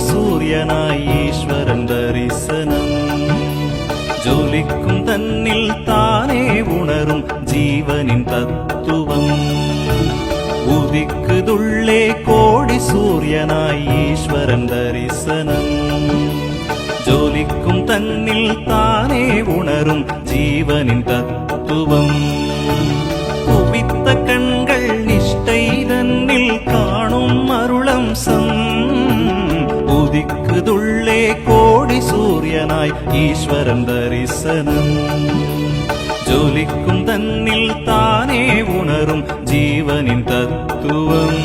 சூரியனாய் ஈஸ்வரன் தரிசனம் ஜொலிக்கும் தன்னில் தானே உணரும் ஜீவனின் தத்துவம் உதிக்குதுள்ளே கோடி சூரியனாய் ஈஸ்வரன் தரிசனம் ஜோலிக்கும் தன்னில் தானே உணரும் ஜீவனின் தத்துவம் குவித்த உதிக்குதுள்ளே கோடி சூரியனாய் ஈஸ்வரன் தரிசனம் ஜோலிக்கும் தன்னில் தானே உணரும் ஜீவனின் தத்துவம்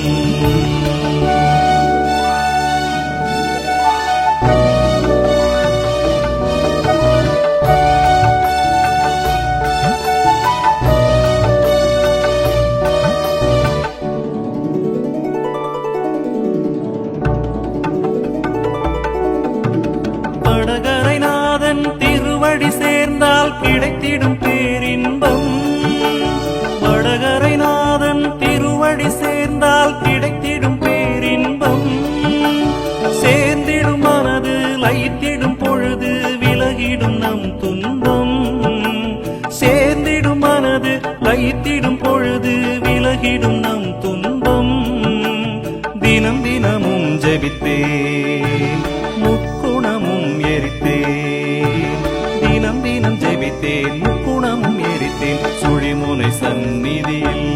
வைத்திடும் பொழுது விலகிடும் நம் துன்பம். சேர்ந்திடும் மனது வைத்திடும் பொழுது விலகிடும் நம் துன்பம். தினம் தினமும் ஜபித்தே முக்குணமும் எரித்தே தினம் தினம் ஜெபித்தேன் முக்குணமும் எரித்தேன். சுழிமுனை சந்நிதியில்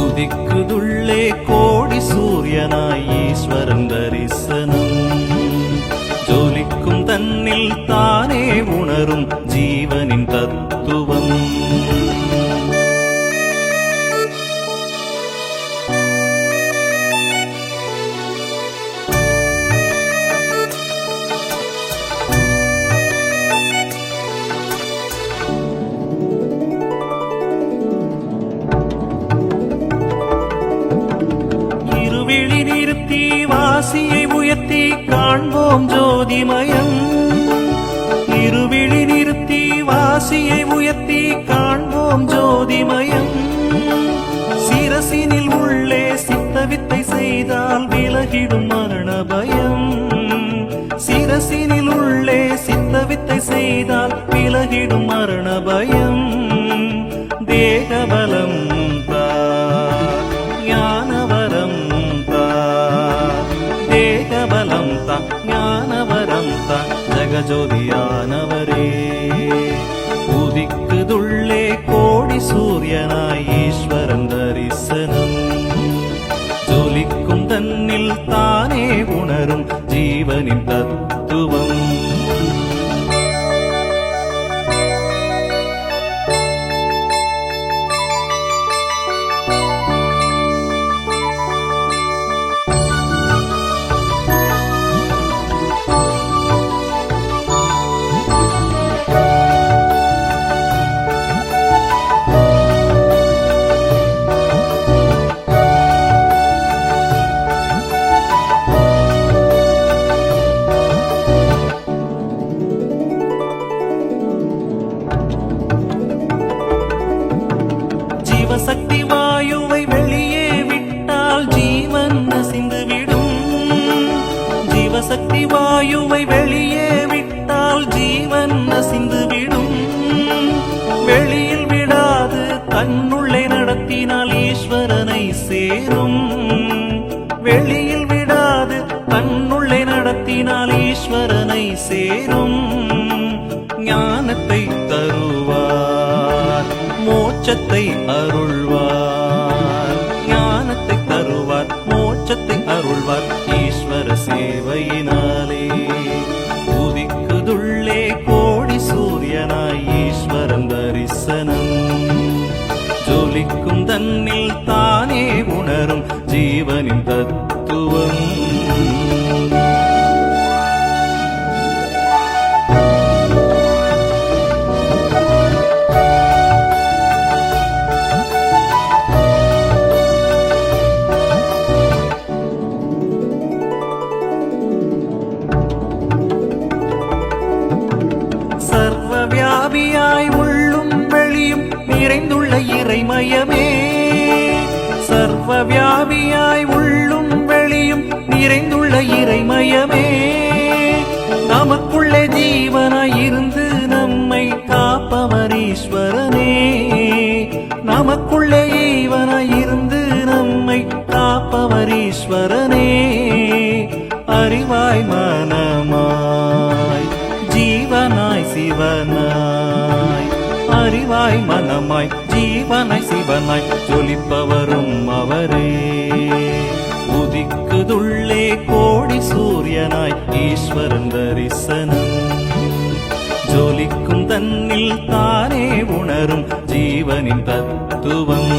உதிக்குதுள்ளே கோடி சூரியனாய் ஈஸ்வரன் தரிசனம். ஜோலிக்கும் தானே உணரும் ஜீவனின் தத்துவம். வாசியை உயர்த்தி காண்போம் ஜோதிமயம். திருவிழி நிறுத்தி வாசியை உயர்த்தி காண்போம் ஜோதிமயம். சிரசினில் உள்ளே சித்தவித்தை செய்தால் விலகிடும் மரண பயம் சிரசினில் உள்ளே சித்தவித்தை செய்தால் விலகிடும் மரண பயம் தேகபலம் ஜகஜோதியானவரே உதிக்குதுள்ளே கோடி சூரியனாய் ஈஸ்வரன் தரிசனம் ஜொலிக்கும் தன்னில் தானே உணரும் ஜீவனின் தத்துவம் ஜீவன் நசிந்து விடும். வெளியில் விடாது தன்னுள்ளே நடத்தினால் ஈஸ்வரனை சேரும். வெளியில் விடாது தன்னுள்ளே நடத்தினால் ஈஸ்வரனை சேரும். ஞானத்தை தருவார் மோட்சத்தை அருள்வார். ஞானத்தை தருவார் மோட்சத்தை அருள்வார் ஈஸ்வர சேவையினால். உணரும் ஜீவனின் தத்துவம். சர்வ வியாபியாய் உள்ளும் வெளியும் நிறைந்துள்ள இறைமயமே. சர்வ வியாபியாய் உள்ளும் வெளியும் நிறைந்துள்ள இறைமயமே. நமக்குள்ளே ஜீவனாய் இருந்து நம்மை காப்பவர் ஈஸ்வரனே நமக்குள்ளே ஈவனாய் இருந்து நம்மை காப்பவர் ஈஸ்வரனே அறிவாய் மனமாய் ஜீவனாய் சிவனாய். அறிவாய் மனமாய் ஜீவனாய் சிவனாய் ஜொலிப்பவரும் அவரே. உதிக்குதுள்ளே கோடி சூரியனாய் ஈஸ்வரன் தரிசனம். ஜொலிக்கும் தன்னில் தானே உணரும் ஜீவனின் தத்துவம்.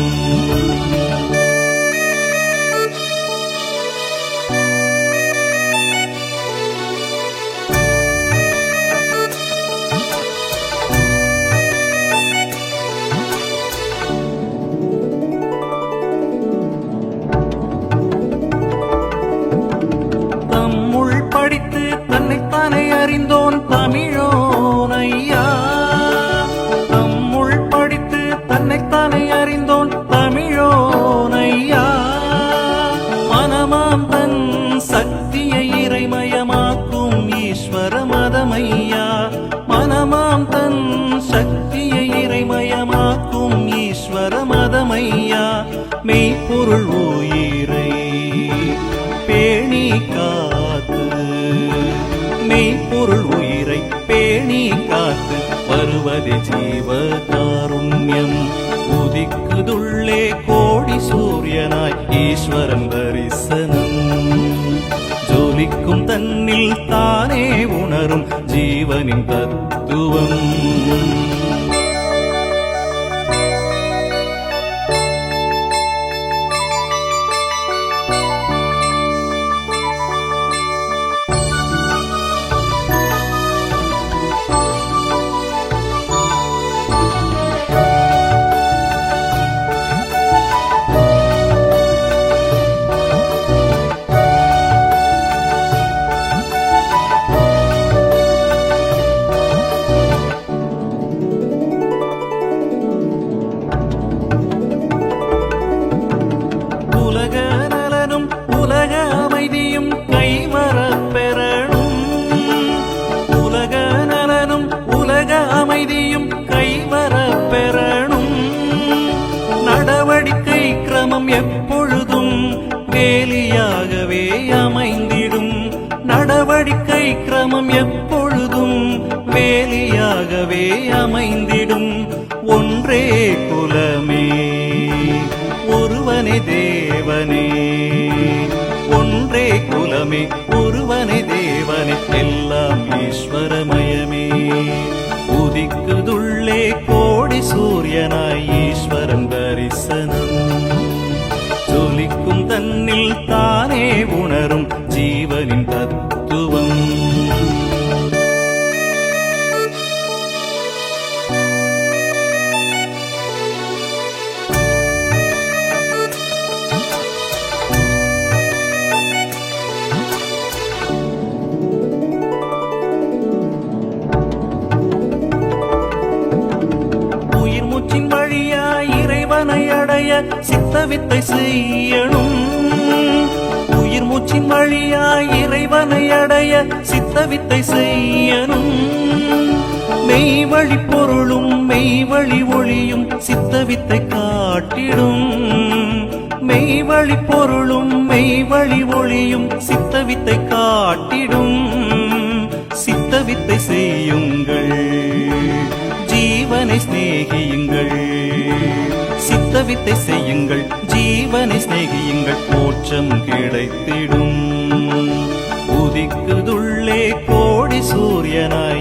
சக்தியை இறைமயமாக்கும் ஈஸ்வர மதமையா? மெய்ப்பொருள் உயிரை பேணி காத்து. மெய்ப்பொருள் உயிரை பேணி காத்து. வருவது ஜீவ காருண்யம் உதிக்குதுள்ளே கோடி சூரியனாய் ஈஸ்வரன் தரிசனம். ஜோலிக்கும் தன்னில் தானே உணரும் ஜீவனின் தத்துவம். எப்பொழுதும் கேலியாகவே அமைந்திடும். நடவடிக்கை கிரமம் எப்பொழுதும் வேலியாகவே அமைந்திடும். ஒன்றே குலமே ஒருவனை தேவனே. ஒன்றே குலமே ஒருவனை தேவனே. எல்லாம் ஈஸ்வரமயமே. உதிக்குதுள்ளே கோடி சூரியனாய் ஈஸ்வரன் தரிசனம். ஜீவனின் தத்துவம். வழியாய் இறைவனை அடைய சித்தவித்தை செய்யணும். உயிர் மூச்சின் வழியாய் இறைவனை அடைய சித்தவித்தை செய்யணும். மெய் வழி பொருளும் மெய் வழி ஒளியும் சித்தவித்தை காட்டிடும். மெய் வழி பொருளும் மெய் வழி ஒளியும் சித்தவித்தை காட்டிடும். சித்தவித்தை செய்யுங்கள் ஜீவனை சிநேகியுங்கள். சித்தவித்தை செய்யுங்கள். ஜீவனை சிநேகியுங்கள். மோட்சம் கிடைத்திடும். உதிக்குதுள்ளே கோடி சூரியனாய்